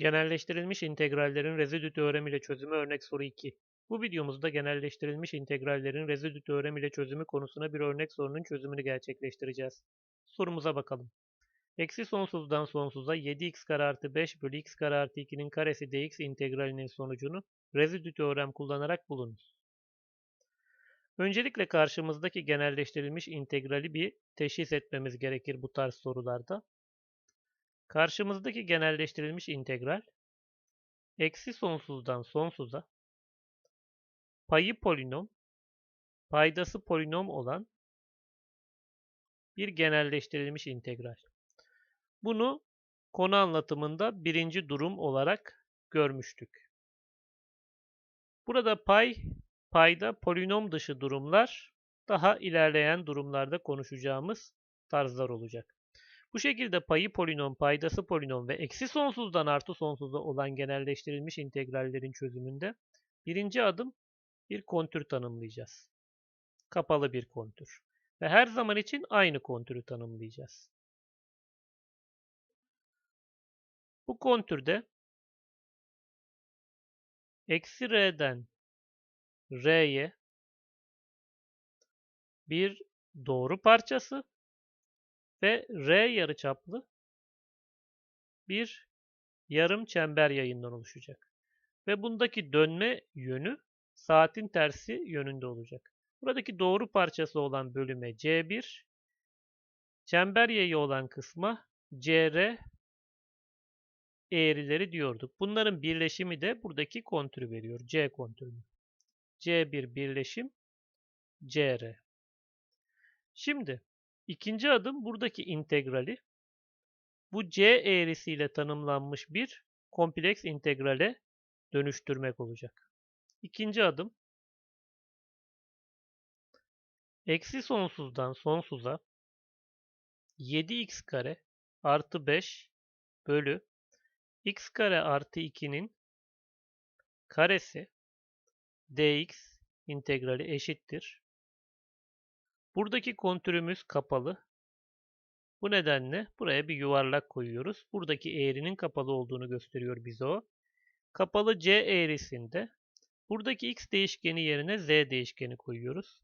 Genelleştirilmiş integrallerin rezidü teoremi ile çözümü örnek soru 2. Bu videomuzda genelleştirilmiş integrallerin rezidü teoremi ile çözümü konusuna bir örnek sorunun çözümünü gerçekleştireceğiz. Sorumuza bakalım. Eksi sonsuzdan sonsuza 7x kare artı 5 bölü x kare artı 2'nin karesi dx integralinin sonucunu rezidü teorem kullanarak bulunuz. Öncelikle karşımızdaki genelleştirilmiş integrali bir teşhis etmemiz gerekir bu tarz sorularda. Karşımızdaki genelleştirilmiş integral eksi sonsuzdan sonsuza payı polinom, paydası polinom olan bir genelleştirilmiş integral. Bunu konu anlatımında birinci durum olarak görmüştük. Burada pay, payda polinom dışı durumlar daha ilerleyen durumlarda konuşacağımız tarzlar olacak. Bu şekilde payı polinom, paydası polinom ve eksi sonsuzdan artı sonsuza olan genelleştirilmiş integrallerin çözümünde birinci adım bir kontür tanımlayacağız. Kapalı bir kontür. Ve her zaman için aynı kontürü tanımlayacağız. Bu kontürde eksi r'den r'ye bir doğru parçası ve R yarıçaplı bir yarım çember yayından oluşacak. Ve bundaki dönme yönü saatin tersi yönünde olacak. Buradaki doğru parçası olan bölüme C1, çember yayı olan kısma CR eğrileri diyorduk. Bunların birleşimi de buradaki kontürü veriyor. C kontürünü. C1 birleşim CR. Şimdi İkinci adım buradaki integrali. Bu c eğrisiyle tanımlanmış bir kompleks integrale dönüştürmek olacak. İkinci adım. Eksi sonsuzdan sonsuza 7x kare artı 5 bölü x kare artı 2'nin karesi dx integrali eşittir Buradaki kontürümüz kapalı. Bu nedenle buraya bir yuvarlak koyuyoruz. Buradaki eğrinin kapalı olduğunu gösteriyor bize o. Kapalı C eğrisinde buradaki x değişkeni yerine z değişkeni koyuyoruz.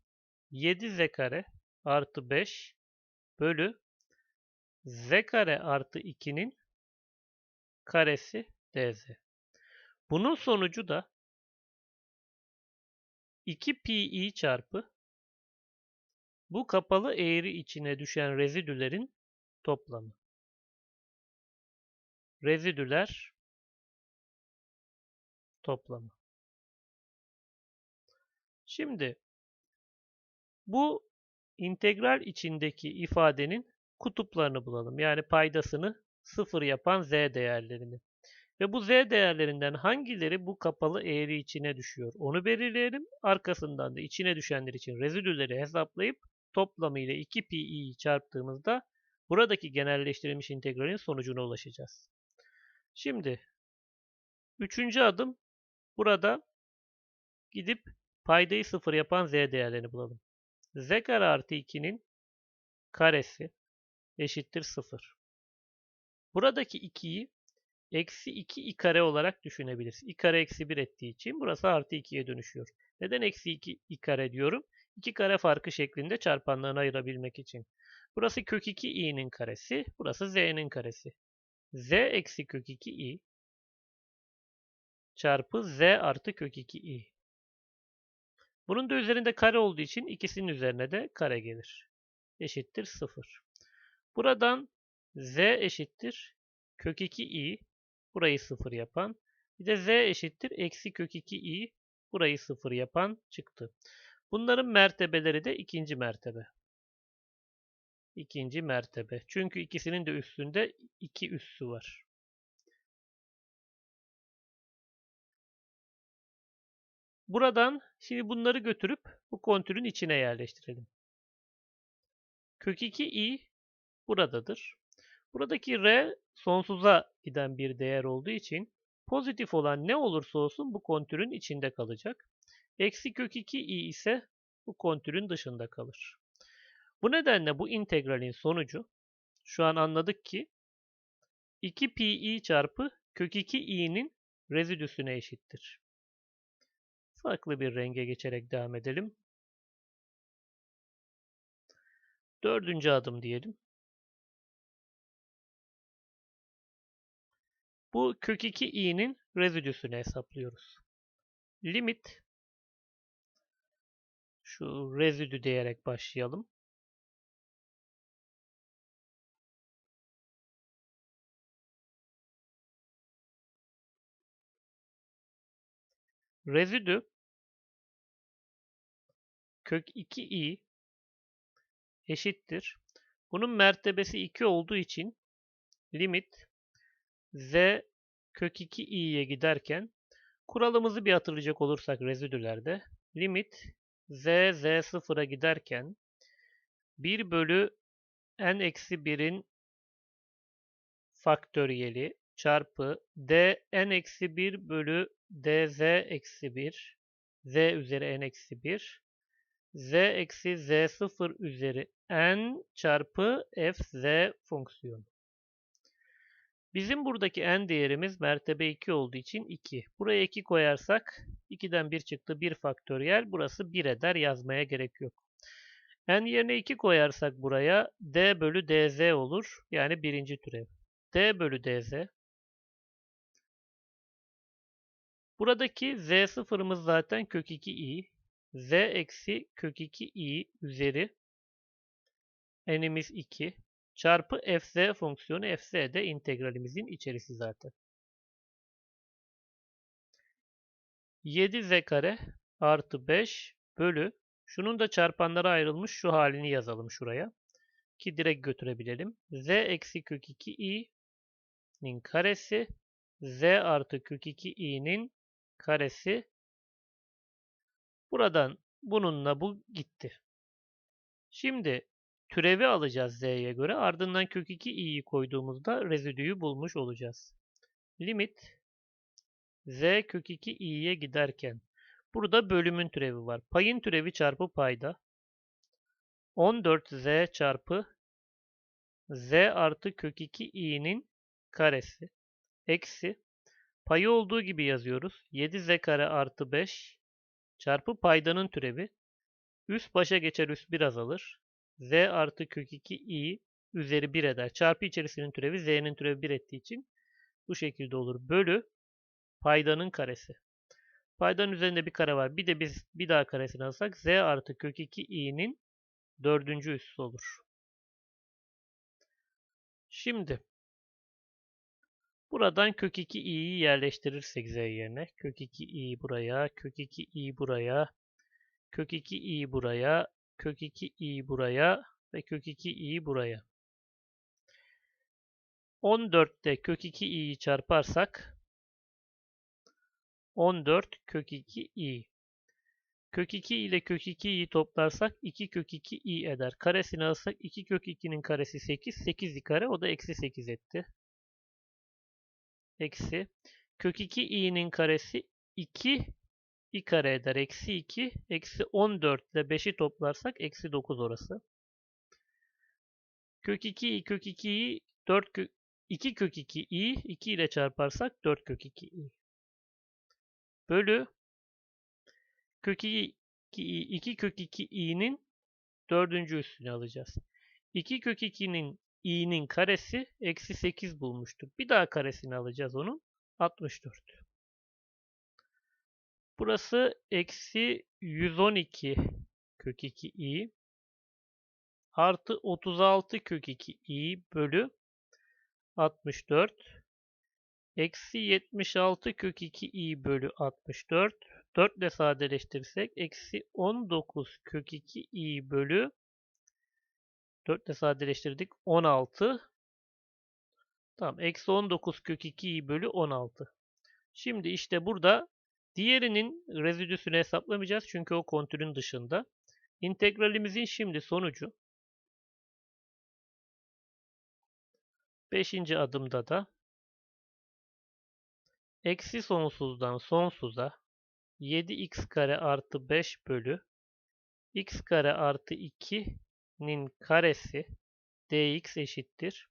7z kare artı 5 bölü z kare artı 2'nin karesi dz. Bunun sonucu da 2 pi çarpı bu kapalı eğri içine düşen rezidülerin toplamı. Rezidüler toplamı. Şimdi bu integral içindeki ifadenin kutuplarını bulalım. Yani paydasını sıfır yapan z değerlerini. Ve bu z değerlerinden hangileri bu kapalı eğri içine düşüyor? Onu belirleyelim. Arkasından da içine düşenler için rezidüleri hesaplayıp toplamı ile 2 pi'yi çarptığımızda buradaki genelleştirilmiş integralin sonucuna ulaşacağız. Şimdi üçüncü adım burada gidip paydayı sıfır yapan z değerlerini bulalım. z kare artı 2'nin karesi eşittir 0. Buradaki 2'yi eksi 2 i kare olarak düşünebiliriz. i kare eksi 1 ettiği için burası artı 2'ye dönüşüyor. Neden eksi 2 i kare diyorum? İki kare farkı şeklinde çarpanlarını ayırabilmek için. Burası kök 2 i'nin karesi, burası z'nin karesi. z eksi kök 2 i çarpı z artı kök 2 i. Bunun da üzerinde kare olduğu için ikisinin üzerine de kare gelir. Eşittir 0. Buradan z eşittir kök 2 i burayı 0 yapan. Bir de z eşittir eksi kök 2 i burayı 0 yapan çıktı. Bunların mertebeleri de ikinci mertebe. İkinci mertebe. Çünkü ikisinin de üstünde iki üssü var. Buradan şimdi bunları götürüp bu kontürün içine yerleştirelim. Kök 2i buradadır. Buradaki r sonsuza giden bir değer olduğu için pozitif olan ne olursa olsun bu kontürün içinde kalacak. Eksi kök 2i ise bu kontürün dışında kalır. Bu nedenle bu integralin sonucu şu an anladık ki 2 pi çarpı kök 2 i'nin rezidüsüne eşittir. Farklı bir renge geçerek devam edelim. Dördüncü adım diyelim. Bu kök 2 i'nin rezidüsünü hesaplıyoruz. Limit şu rezidü diyerek başlayalım. Rezidü kök 2i eşittir. Bunun mertebesi 2 olduğu için limit z kök 2i'ye giderken kuralımızı bir hatırlayacak olursak rezidülerde limit z z sıfıra giderken 1 bölü n eksi 1'in faktöriyeli çarpı d n eksi 1 bölü dz eksi 1 z üzeri n eksi 1 z eksi z0 üzeri n çarpı f z fonksiyonu. Bizim buradaki n değerimiz mertebe 2 olduğu için 2. Buraya 2 koyarsak 2'den 1 çıktı 1 faktöriyel. Burası 1 eder yazmaya gerek yok. n yerine 2 koyarsak buraya d bölü dz olur. Yani birinci türev. d bölü dz. Buradaki z sıfırımız zaten kök 2i z eksi kök 2i üzeri n'imiz 2 çarpı fz fonksiyonu fz de integralimizin içerisi zaten. 7z kare artı 5 bölü şunun da çarpanlara ayrılmış şu halini yazalım şuraya. Ki direkt götürebilelim. z eksi kök 2i'nin karesi z artı kök 2i'nin karesi Buradan bununla bu gitti. Şimdi türevi alacağız z'ye göre. Ardından kök 2 i'yi koyduğumuzda rezidüyü bulmuş olacağız. Limit z kök 2 i'ye giderken burada bölümün türevi var. Payın türevi çarpı payda 14z çarpı z artı kök 2 i'nin karesi eksi payı olduğu gibi yazıyoruz. 7z kare artı 5 Çarpı paydanın türevi. Üst başa geçer üst 1 azalır. Z artı kök 2 i üzeri 1 eder. Çarpı içerisinin türevi z'nin türevi 1 ettiği için bu şekilde olur. Bölü paydanın karesi. Paydanın üzerinde bir kare var. Bir de biz bir daha karesini alsak z artı kök 2 i'nin dördüncü üssü olur. Şimdi Buradan kök 2 i'yi yerleştirirsek z yerine. Kök 2 i buraya, kök 2 i buraya, kök 2 i buraya, kök 2 i buraya ve kök 2 i buraya. 14'te kök 2 i'yi çarparsak 14 kök 2 i. Kök 2 ile kök 2 i'yi toplarsak 2 kök 2 i eder. Karesini alırsak 2 kök 2'nin karesi 8. 8 kare o da eksi 8 etti eksi kök 2 i'nin karesi 2 i kare eder. Eksi 2 eksi 14 ile 5'i toplarsak eksi 9 orası. Kök 2 i kök 2 i 4 kök 2 kök 2 i 2 ile çarparsak 4 kök 2 i. Bölü kök 2 i 2 kök 2 i'nin dördüncü üstünü alacağız. 2 kök 2'nin i'nin karesi eksi 8 bulmuştuk. Bir daha karesini alacağız onun. 64. Burası eksi 112 kök 2 i artı 36 kök 2 i bölü 64 eksi 76 kök 2 i bölü 64 4 ile sadeleştirirsek eksi 19 kök 2 i bölü 4 ile sadeleştirdik. 16. Tamam. Eksi 19 kök 2 bölü 16. Şimdi işte burada diğerinin rezidüsünü hesaplamayacağız. Çünkü o kontürün dışında. İntegralimizin şimdi sonucu 5. adımda da eksi sonsuzdan sonsuza 7x kare artı 5 bölü x kare artı 2 nin karesi dx eşittir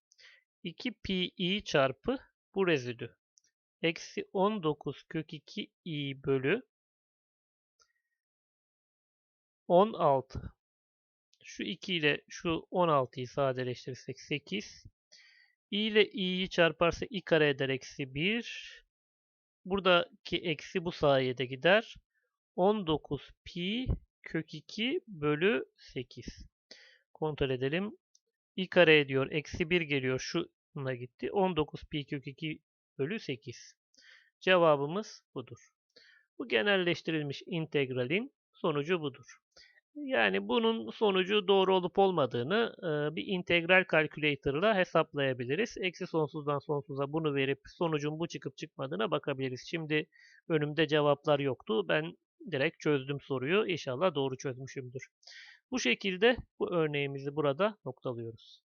2 pi çarpı bu rezidü. Eksi 19 kök 2 i bölü 16. Şu 2 ile şu 16'yı sadeleştirirsek 8. i ile i'yi çarparsa i kare eder eksi 1. Buradaki eksi bu sayede gider. 19 pi kök 2 bölü 8. Kontrol edelim. i kare ediyor. Eksi 1 geliyor. Şuna gitti. 19 pi kök 2 bölü 8. Cevabımız budur. Bu genelleştirilmiş integralin sonucu budur. Yani bunun sonucu doğru olup olmadığını e, bir integral calculator ile hesaplayabiliriz. Eksi sonsuzdan sonsuza bunu verip sonucun bu çıkıp çıkmadığına bakabiliriz. Şimdi önümde cevaplar yoktu. Ben direkt çözdüm soruyu. İnşallah doğru çözmüşümdür. Bu şekilde bu örneğimizi burada noktalıyoruz.